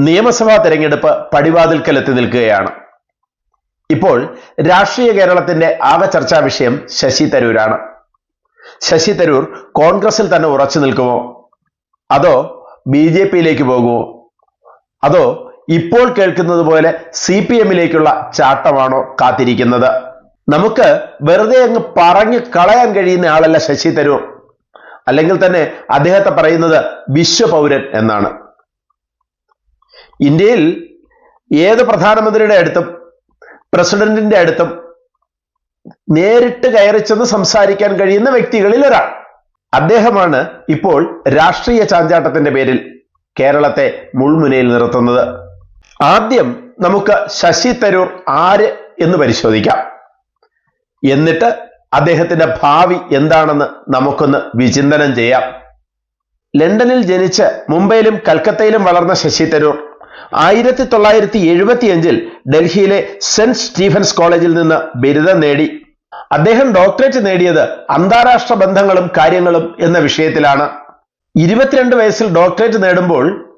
നിയമസഭാ തെരഞ്ഞെടുപ്പ് പടിവാതിൽക്കൽ എത്തി നിൽക്കുകയാണ്. ഇപ്പോൾ രാഷ്ട്രീയ കേരളത്തിന്റെ ആകെ ചർച്ചാ വിഷയം ശശി തരൂരാണ്. ശശി തരൂർ കോൺഗ്രസിൽ തന്നെ ഉറച്ചു നിൽക്കുമോ? അതോ ബി ജെ പിയിലേക്ക് പോകുമോ? അതോ ഇപ്പോൾ കേൾക്കുന്നത് പോലെ സി പി എമ്മിലേക്കുള്ള ചാട്ടമാണോ കാത്തിരിക്കുന്നത്? നമുക്ക് വെറുതെ അങ്ങ് പറഞ്ഞു കളയാൻ കഴിയുന്ന ആളല്ല ശശി തരൂർ. അല്ലെങ്കിൽ തന്നെ അദ്ദേഹത്തെ പറയുന്നത് വിശ്വപൗരൻ എന്നാണ്. ഇന്ത്യയിൽ ഏത് പ്രധാനമന്ത്രിയുടെ അടുത്തും പ്രസിഡന്റിന്റെ അടുത്തും നേരിട്ട് കയറി ചെന്ന് സംസാരിക്കാൻ കഴിയുന്ന വ്യക്തികളിൽ ഒരാൾ. അദ്ദേഹമാണ് ഇപ്പോൾ രാഷ്ട്രീയ ചാഞ്ചാട്ടത്തിന്റെ പേരിൽ കേരളത്തെ മുൾമുനയിൽ നിർത്തുന്നത്. ആദ്യം നമുക്ക് ശശി തരൂർ ആര് എന്ന് പരിശോധിക്കാം. എന്നിട്ട് അദ്ദേഹത്തിന്റെ ഭാവി എന്താണെന്ന് നമുക്കൊന്ന് വിചിന്തനം ചെയ്യാം. ലണ്ടനിൽ ജനിച്ച് മുംബൈയിലും കൽക്കത്തയിലും വളർന്ന ശശി തരൂർ ആയിരത്തി തൊള്ളായിരത്തി എഴുപത്തിയഞ്ചിൽ ഡൽഹിയിലെ സെന്റ് സ്റ്റീഫൻസ് കോളേജിൽ നിന്ന് ബിരുദം നേടി. അദ്ദേഹം ഡോക്ടറേറ്റ് നേടിയത് അന്താരാഷ്ട്ര ബന്ധങ്ങളും കാര്യങ്ങളും എന്ന വിഷയത്തിലാണ്. ഇരുപത്തിരണ്ട് വയസ്സിൽ ഡോക്ടറേറ്റ് നേടുമ്പോൾ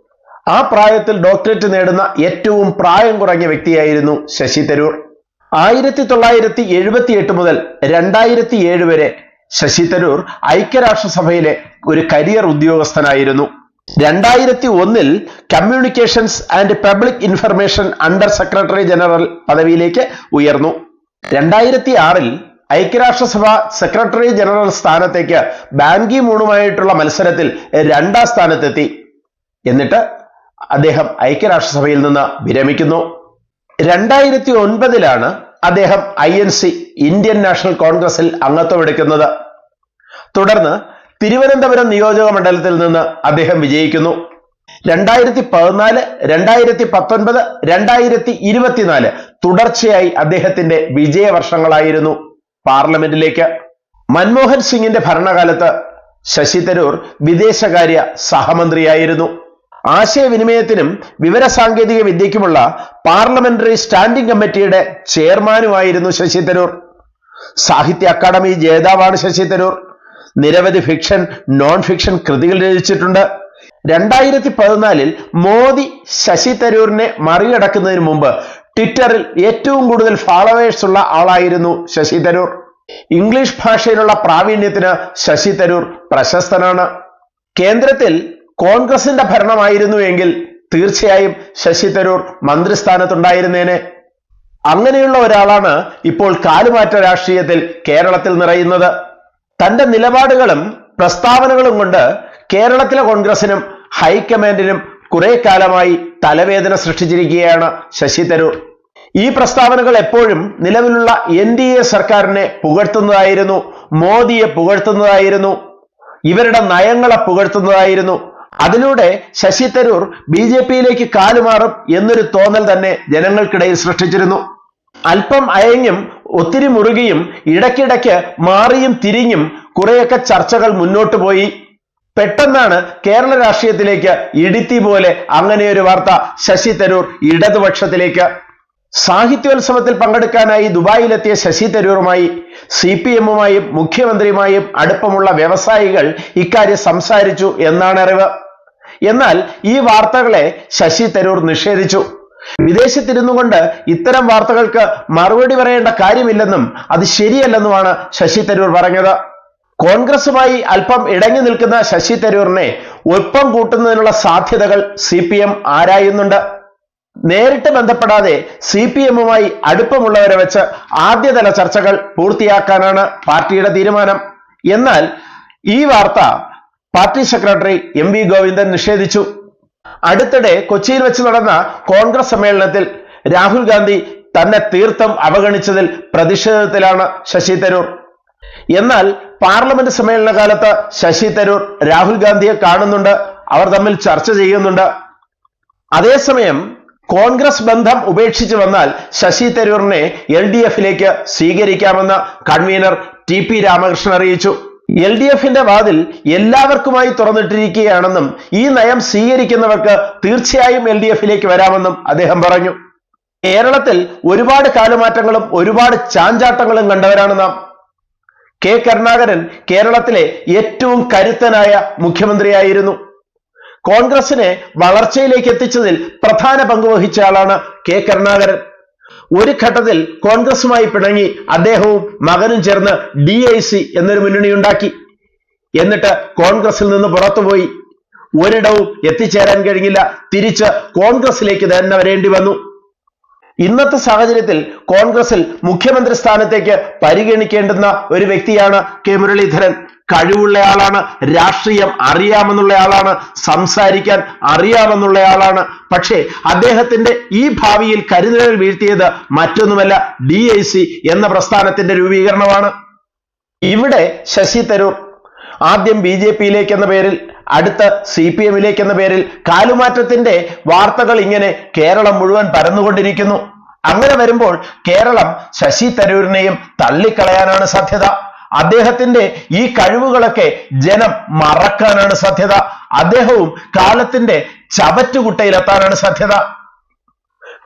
ആ പ്രായത്തിൽ ഡോക്ടറേറ്റ് നേടുന്ന ഏറ്റവും പ്രായം കുറഞ്ഞ വ്യക്തിയായിരുന്നു ശശി തരൂർ. ആയിരത്തി തൊള്ളായിരത്തി എഴുപത്തി എട്ട് മുതൽ രണ്ടായിരത്തി ഏഴ് വരെ ശശി തരൂർ ഐക്യരാഷ്ട്രസഭയിലെ ഒരു കരിയർ ഉദ്യോഗസ്ഥനായിരുന്നു. രണ്ടായിരത്തി ഒന്നിൽ communications and public information under secretary general പദവിയിലേക്ക് ഉയർന്നു. രണ്ടായിരത്തി ആറിൽ ഐക്യരാഷ്ട്രസഭ സെക്രട്ടറി ജനറൽ സ്ഥാനത്തേക്ക് ബാങ്കി മൂണുമായിട്ടുള്ള മത്സരത്തിൽ രണ്ടാം സ്ഥാനത്തെത്തി. എന്നിട്ട് അദ്ദേഹം ഐക്യരാഷ്ട്രസഭയിൽ നിന്ന് വിരമിക്കുന്നു. രണ്ടായിരത്തി ഒൻപതിലാണ് അദ്ദേഹം I N C Indian national കോൺഗ്രസിൽ അംഗത്വം എടുക്കുന്നത് തുടർന്ന് തിരുവനന്തപുരം നിയോജക മണ്ഡലത്തിൽ നിന്ന് അദ്ദേഹം വിജയിക്കുന്നു. രണ്ടായിരത്തി പതിനാല് രണ്ടായിരത്തി പത്തൊൻപത് രണ്ടായിരത്തി ഇരുപത്തിനാല് തുടർച്ചയായി അദ്ദേഹത്തിന്റെ വിജയ വർഷങ്ങളായിരുന്നു പാർലമെന്റിലേക്ക്. മൻമോഹൻ സിംഗിന്റെ ഭരണകാലത്ത് ശശി തരൂർ വിദേശകാര്യ സഹമന്ത്രിയായിരുന്നു. ആശയവിനിമയത്തിനും വിവരസാങ്കേതിക വിദ്യയ്ക്കുമുള്ള പാർലമെന്ററി സ്റ്റാൻഡിംഗ് കമ്മിറ്റിയുടെ ചെയർമാനുമായിരുന്നു ശശി തരൂർ. സാഹിത്യ അക്കാദമി ജേതാവാണ് ശശി തരൂർ. നിരവധി ഫിക്ഷൻ നോൺ ഫിക്ഷൻ കൃതികൾ രചിച്ചിട്ടുണ്ട്. രണ്ടായിരത്തി പതിനാലിൽ മോദി ശശി തരൂരിനെ മറികടക്കുന്നതിന് മുമ്പ് ട്വിറ്ററിൽ ഏറ്റവും കൂടുതൽ ഫോളോവേഴ്സ് ഉള്ള ആളായിരുന്നു ശശി തരൂർ. ഇംഗ്ലീഷ് ഭാഷയിലുള്ള പ്രാവീണ്യത്തിന് ശശി തരൂർ പ്രശസ്തനാണ്. കേന്ദ്രത്തിൽ കോൺഗ്രസിന്റെ ഭരണമായിരുന്നു എങ്കിൽ തീർച്ചയായും ശശി തരൂർ മന്ത്രിസ്ഥാനത്തുണ്ടായിരുന്നേനെ. അങ്ങനെയുള്ള ഒരാളാണ് ഇപ്പോൾ കാലുമാറ്റ രാഷ്ട്രീയത്തിൽ കേരളത്തിൽ നിറയുന്നത്. തന്റെ നിലപാടുകളും പ്രസ്താവനകളും കൊണ്ട് കേരളത്തിലെ കോൺഗ്രസിനും ഹൈക്കമാൻഡിനും കുറെ കാലമായി തലവേദന സൃഷ്ടിച്ചിരിക്കുകയാണ് ശശി തരൂർ. ഈ പ്രസ്താവനകൾ എപ്പോഴും നിലവിലുള്ള എൻ ഡി എ സർക്കാരിനെ പുകഴ്ത്തുന്നതായിരുന്നു മോദിയെ പുകഴ്ത്തുന്നതായിരുന്നു ഇവരുടെ നയങ്ങളെ പുകഴ്ത്തുന്നതായിരുന്നു. അതിലൂടെ ശശി തരൂർ ബി ജെ പിയിലേക്ക് കാലുമാറും എന്നൊരു തോന്നൽ തന്നെ ജനങ്ങൾക്കിടയിൽ സൃഷ്ടിച്ചിരുന്നു. അല്പം അയഞ്ഞും ഒത്തിരി മുറുകിയും ഇടയ്ക്കിടയ്ക്ക് മാറിയും തിരിഞ്ഞും കുറെയൊക്കെ ചർച്ചകൾ മുന്നോട്ട് പോയി. പെട്ടെന്നാണ് കേരള രാഷ്ട്രീയത്തിലേക്ക് ഇടുത്തി പോലെ അങ്ങനെ ഒരു വാർത്ത ശശി തരൂർ ഇടതുപക്ഷത്തിലേക്ക്. സാഹിത്യോത്സവത്തിൽ പങ്കെടുക്കാനായി ദുബായിലെത്തിയ ശശി തരൂറുമായി സി പി എമ്മുമായും മുഖ്യമന്ത്രിയുമായും അടുപ്പമുള്ള വ്യവസായികൾ ഇക്കാര്യം സംസാരിച്ചു എന്നാണ് അറിവ്. എന്നാൽ ഈ വാർത്തകളെ ശശി തരൂർ നിഷേധിച്ചു. വിദേശത്തിരുന്നു കൊണ്ട് ഇത്തരം വാർത്തകൾക്ക് മറുപടി പറയേണ്ട കാര്യമില്ലെന്നും അത് ശരിയല്ലെന്നുമാണ് ശശി തരൂർ പറഞ്ഞത്. കോൺഗ്രസുമായി അല്പം ഇടങ്ങി നിൽക്കുന്ന ശശി തരൂറിനെ ഒപ്പം കൂട്ടുന്നതിനുള്ള സാധ്യതകൾ സി പി എം ആരായുന്നുണ്ട്? നേരിട്ട് ബന്ധപ്പെടാതെ സി പി എമ്മുമായി അടുപ്പമുള്ളവരെ വെച്ച് ആദ്യതല ചർച്ചകൾ പൂർത്തിയാക്കാനാണ് പാർട്ടിയുടെ തീരുമാനം. എന്നാൽ ഈ വാർത്ത party secretary M V Govindan നിഷേധിച്ചു. അടുത്തിടെ കൊച്ചിയിൽ വെച്ച് നടന്ന കോൺഗ്രസ് സമ്മേളനത്തിൽ രാഹുൽ ഗാന്ധി തന്നെ തീർത്ഥം അവഗണിച്ചതിൽ പ്രതിഷേധത്തിലാണ് ശശി തരൂർ. എന്നാൽ പാർലമെന്റ് സമ്മേളന കാലത്ത് ശശി തരൂർ രാഹുൽ ഗാന്ധിയെ കാണുന്നുണ്ട് അവർ തമ്മിൽ ചർച്ച ചെയ്യുന്നുണ്ട്. അതേസമയം കോൺഗ്രസ് ബന്ധം ഉപേക്ഷിച്ചു വന്നാൽ ശശി തരൂറിനെ എൽ ഡി എഫിലേക്ക് സ്വീകരിക്കാമെന്ന് കൺവീനർ ടി പി രാമകൃഷ്ണൻ അറിയിച്ചു. എൽ ഡി എഫിന്റെ വാതിൽ എല്ലാവർക്കുമായി തുറന്നിട്ടിരിക്കുകയാണെന്നും ഈ നയം സ്വീകരിക്കുന്നവർക്ക് തീർച്ചയായും എൽ ഡി എഫിലേക്ക് വരാമെന്നും അദ്ദേഹം പറഞ്ഞു. കേരളത്തിൽ ഒരുപാട് കാലമാറ്റങ്ങളും ഒരുപാട് ചാഞ്ചാട്ടങ്ങളും കണ്ടവരാണ് നാം. കെ കരുണാകരൻ കേരളത്തിലെ ഏറ്റവും കരുത്തനായ മുഖ്യമന്ത്രിയായിരുന്നു. കോൺഗ്രസിനെ വളർച്ചയിലേക്ക് എത്തിച്ചതിൽ പ്രധാന പങ്ക് വഹിച്ച ആളാണ് കെ കരുണാകരൻ. ഒരു ഘട്ടത്തിൽ കോൺഗ്രസുമായി പിണങ്ങി അദ്ദേഹവും മകനും ചേർന്ന് ഡി ഐ സി എന്നൊരു മുന്നണി ഉണ്ടാക്കി. എന്നിട്ട് കോൺഗ്രസിൽ നിന്ന് പുറത്തുപോയി. ഒരിടവും എത്തിച്ചേരാൻ കഴിഞ്ഞില്ല. തിരിച്ച് കോൺഗ്രസിലേക്ക് തന്നെ വരേണ്ടി വന്നു. ഇന്നത്തെ സാഹചര്യത്തിൽ കോൺഗ്രസിൽ മുഖ്യമന്ത്രി സ്ഥാനത്തേക്ക് പരിഗണിക്കേണ്ടുന്ന ഒരു വ്യക്തിയാണ് കെ മുരളീധരൻ. കഴിവുള്ള ആളാണ് രാഷ്ട്രീയം അറിയാമെന്നുള്ള ആളാണ് സംസാരിക്കാൻ അറിയാമെന്നുള്ള ആളാണ്. പക്ഷേ അദ്ദേഹത്തിന്റെ ഈ ഭാവിയിൽ കരുതലുകൾ വീഴ്ത്തിയത് മറ്റൊന്നുമല്ല ഡി എന്ന പ്രസ്ഥാനത്തിന്റെ രൂപീകരണമാണ്. ഇവിടെ ശശി തരൂർ ആദ്യം ബി ജെ പിയിലേക്ക് എന്ന പേരിൽ അടുത്ത സി പി എമ്മിലേക്ക് എന്ന പേരിൽ കാലുമാറ്റത്തിന്റെ വാർത്തകൾ ഇങ്ങനെ കേരളം മുഴുവൻ പരന്നുകൊണ്ടിരിക്കുന്നു. അങ്ങനെ വരുമ്പോൾ കേരളം ശശി തരൂരിനെയും തള്ളിക്കളയാനാണ് സാധ്യത. അദ്ദേഹത്തിന്റെ ഈ കഴിവുകളൊക്കെ ജനം മറക്കാനാണ് സാധ്യത. അദ്ദേഹവും കാലത്തിന്റെ ചവറ്റുകുട്ടയിലെത്താനാണ് സാധ്യത.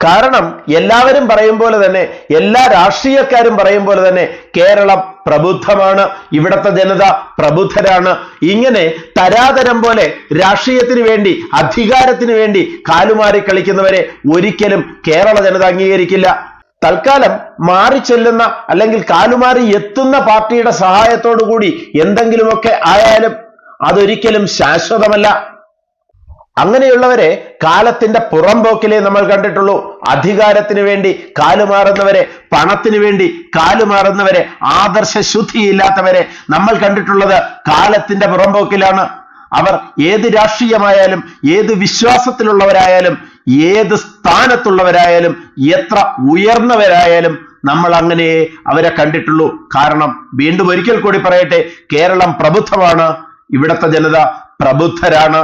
കാരണം എല്ലാവരും പറയും പോലെ തന്നെ എല്ലാ രാഷ്ട്രീയക്കാരും പറയും പോലെ തന്നെ കേരളം പ്രബുദ്ധമാണ് ഇവിടത്തെ ജനത പ്രബുദ്ധരാണ്. ഇങ്ങനെ തരാതരം പോലെ രാഷ്ട്രീയത്തിന് വേണ്ടി അധികാരത്തിന് വേണ്ടി കാലുമാറി കളിക്കുന്നവരെ ഒരിക്കലും കേരള ജനത അംഗീകരിക്കില്ല. തൽക്കാലം മാറി ചെല്ലുന്ന അല്ലെങ്കിൽ കാലുമാറി എത്തുന്ന പാർട്ടിയുടെ സഹായത്തോടു കൂടി എന്തെങ്കിലുമൊക്കെ ആയാലും അതൊരിക്കലും ശാശ്വതമല്ല. അങ്ങനെയുള്ളവരെ കാലത്തിന്റെ പുറംപോക്കിലേ നമ്മൾ കണ്ടിട്ടുള്ളൂ. അധികാരത്തിന് വേണ്ടി കാലുമാറുന്നവരെ പണത്തിന് വേണ്ടി കാലുമാറുന്നവരെ ആദർശ ശുദ്ധിയില്ലാത്തവരെ നമ്മൾ കണ്ടിട്ടുള്ളത് കാലത്തിന്റെ പുറംപോക്കിലാണ് അവർ ഏത് രാഷ്ട്രീയമായാലും ഏത് വിശ്വാസത്തിലുള്ളവരായാലും ഏത് സ്ഥാനത്തുള്ളവരായാലും എത്ര ഉയർന്നവരായാലും നമ്മൾ അങ്ങനെ അവരെ കണ്ടിട്ടുള്ളൂ. കാരണം വീണ്ടും ഒരിക്കൽ കൂടി പറയട്ടെ കേരളം പ്രബുദ്ധമാണ് ഇവിടത്തെ ജനത പ്രബുദ്ധരാണ്.